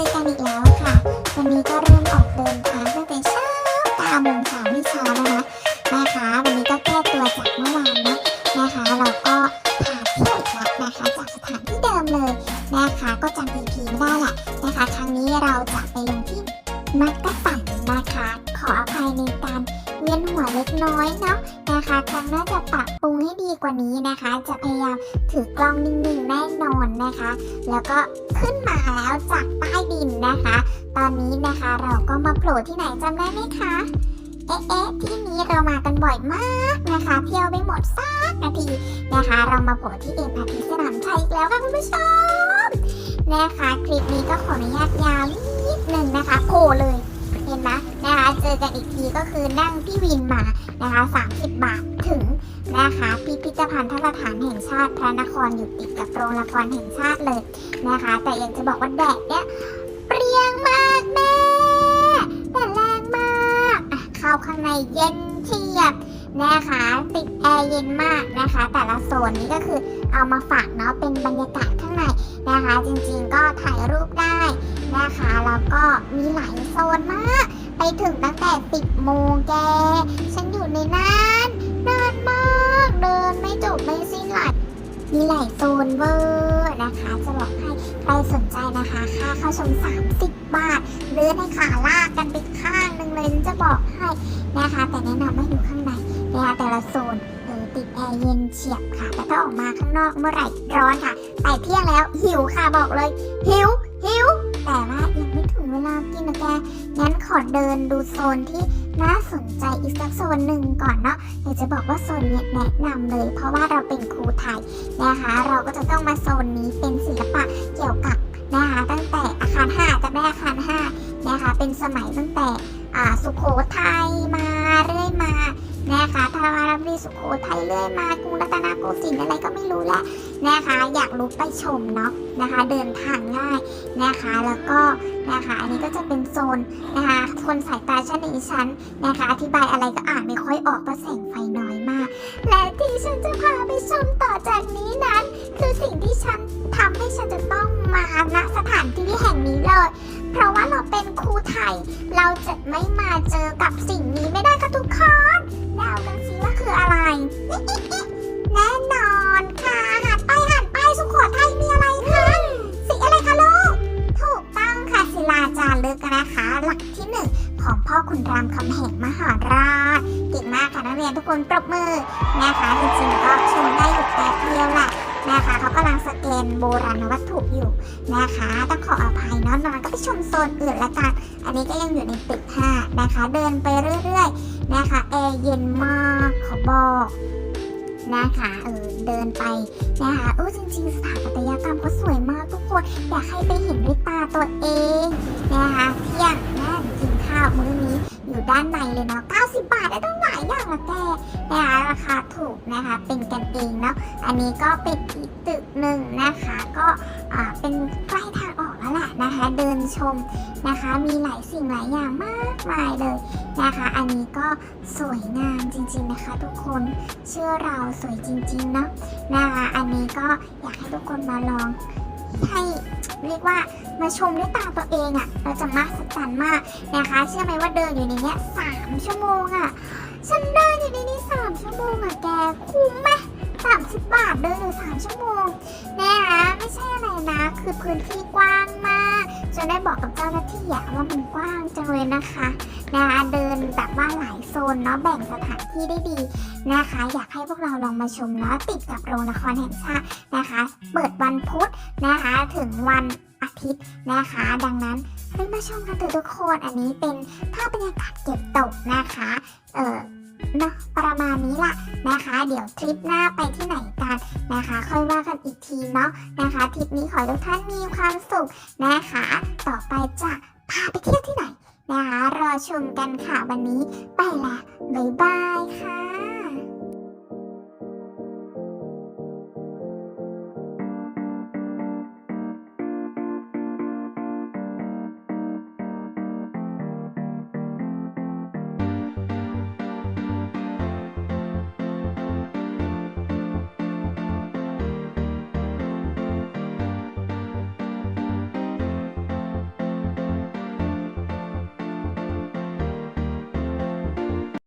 อกันอีกแล้วค่ะ วันนี้ก็เริ่มออกเดินทางตั้งแต่เช้า9โมงเช้าไม่เช้าแล้วนะนะคะวันนี้ก็แก้ตัวจากเมื่อวานนะนะคะเราก็พาเที่ยวอีกแล้วนะคะจากสถานที่เดิมเลยนะคะก็จำ EP ไม่ได้แหละนะคะครั้งนี้เราจะไปลงที่มักกะสันนะคะ ขออภัยในการเวียนหัวเล็กน้อยเนาะนะคะครั้งหน้าจะปรับปรุงให้ดีกว่านี้นะคะ จะพยายามถือกล้องนิ่งๆแน่นอน นะคะ แล้วก็ขึ้นมาแล้วจากใต้ดินนะคะ ตอนนี้นะคะเราก็มาโผล่ที่ไหนจำได้ไหมคะเอ๊ะเอ๊ะที่นี้เรามากันบ่อยมากนะคะ เที่ยวไม่หมดสักนาทีนะคะ เรามาโผล่ที่เอ็มอาร์ทีสนามชัยอีกแล้วค่ะคุณผู้ชมนะคะคลิปนี้ก็ขออนุญาตยาวนิดนึงนะคะโผล่เลยเห็นไหมนะคะเจอกันอีกทีก็คือนั่งพี่วินมานะคะ30 บาทถึง นะคะ พิพิธภัณฑ์สถานแห่งชาติพระนครอยู่ติดกับโรงละครแห่งชาติเลยนะคะ แต่อยากจะบอกว่าแดดเนี่ยเปรี้ยงมากแม่แต่แรงมากเข้าข้างในเย็นเฉียบนะคะติดแอร์เย็นมากนะคะ แต่ละโซนนี้ก็คือเอามาฝากเนาะเป็นบรรยากาศข้างในนะคะ จริงๆก็ถ่ายรูปได้นะคะแล้วก็มีหลายโซนมาก ไปถึงตั้งแต่ 10 โมงแก ฉันอยู่ในนั้นนานมาก เดินไม่จบไม่สิ้นหลายมีหลายโซนเวอร์นะคะ จะบอกให้ใครสนใจนะคะ ค่าเข้าชม 30 บาทเลือนให้ขาลากกันไปข้างหนึ่งเลยจะบอกให้นะคะ แต่แนะนำให้อยู่ข้างในนะคะแต่ละโซนเออติดแอร์เย็นเฉียบค่ะ แต่ถ้าออกมาข้างนอกเมื่อไหร่ร้อนค่ะแต่เที่ยงแล้วหิวค่ะบอกเลย หิวหิวแต่ว่า ลากินนะแก งั้นขอเดินดูโซนที่น่าสนใจอีกสักโซนหนึ่งก่อนเนาะอยากจะบอกว่าโซนเนี้ยแนะนำเลย เพราะว่าเราเป็นครูไทยนะคะ เราก็จะต้องมาโซนนี้เป็นศิลปะเกี่ยวกับนะคะตั้งแต่อาคาร5จะได้อาคาร5นะคะเป็นสมัยตั้งแต่อ่าสุโขทัย สุโขทัยเรื่อยมากรุงรัตนโกสินทร์อะไรก็ไม่รู้แหละนะคะ อยากรู้ไปชมเนาะนะคะ เดินทางง่ายนะคะ แล้วก็นะคะ อันนี้ก็จะเป็นโซนนะคะ คนสายตาชั้นในชั้นนะคะ อธิบายอะไรก็อ่านไม่ค่อยออกเพราะแสงไฟน้อยมาก และที่ฉันจะพาไปชมต่อจากนี้นั้น คือสิ่งที่ฉันทำให้ฉันจะต้องมาณสถานที่แห่งนี้เลย เพราะว่าเราเป็นครูไทย เราจะไม่มาเจอกับสิ่ง เก่งมากค่ะนักเรียนทุกคนปรบมือนะคะจริงๆก็ชมได้อยู่แป๊บเดียวแหละนะคะเขากำลังสแกนโบราณวัตถุอยู่นะคะต้องขออภัยเนาะนอนก็ไปชมโซนอื่นละกัน อันนี้ก็ยังอยู่ในตึกห้านะคะ เดินไปเรื่อยๆนะคะแอร์เย็นมากขอบอกนะคะเออเดินไปนะคะโอ้จริงๆ สถาปัตยกรรมเขาสวยมากทุกคนอยากให้ไปเห็นด้วยตาตัวเองนะคะเที่ยงนะกินข้าวมื้อนี้ อยู่ด้านในเลยเนาะ 90 บาทได้ตั้งหลายอย่างละแกนะคะราคาถูกนะคะ เป็นกันเองเนาะ อันนี้ก็เป็นอีกตึกหนึ่งนะคะ ก็เป็นใกล้ทางออกแล้วแหละนะคะ เดินชมนะคะ มีหลายสิ่งหลายอย่างมากมายเลยนะคะ อันนี้ก็สวยงามจริง ๆนะคะ ทุกคน เชื่อเราสวยจริงๆเนาะนะคะ อันนี้ก็อยากให้ทุกคนมาลอง ให้เรียกว่ามาชมด้วยตาตัวเองอะ่ะ เราจะมหัศจรรย์มากนะคะ เชื่อไหมว่าเดินอยู่ในเนี้ยสามชั่วโมงอะ่ะ ฉันเดินอยู่ในนี้สามชั่วโมงอะ่ะแกคุ้มไหมสามสิบบาทเดินอยู่สามชั่วโมงแน่นะไม่ใช่อะไรนะ คือพื้นที่กว้างมาก จนได้บอกกับเจ้าหน้าที่อะว่ามันกว้างจังเลยนะคะนะคะเดินแบบว่าหลายโซนเนาะแบ่งสถานที่ได้ดีนะคะ อยากให้พวกเราลองมาชมเนาะติดกับโรงละครแห่งชาตินะคะ เปิดวันพุธนะคะ ถึงวันอาทิตย์นะคะ ดังนั้นเฮ้มาชมกันเถอะทุกคนอันนี้เป็นภาพบรรยากาศเก็บตกนะคะ เออ นาะประมาณนี้ล่ะนะคะ เดี๋ยวทริปหน้าไปที่ไหนกันนะคะ ค่อยว่ากันอีกทีเนาะนะคะทริปนี้ขอให้ทุกท่านมีความสุขนะคะ ต่อไปจะพาไปเที่ยวที่ไหนนะคะรอชมกันค่ะวันนี้ไปละบ๊ายบายค่ะ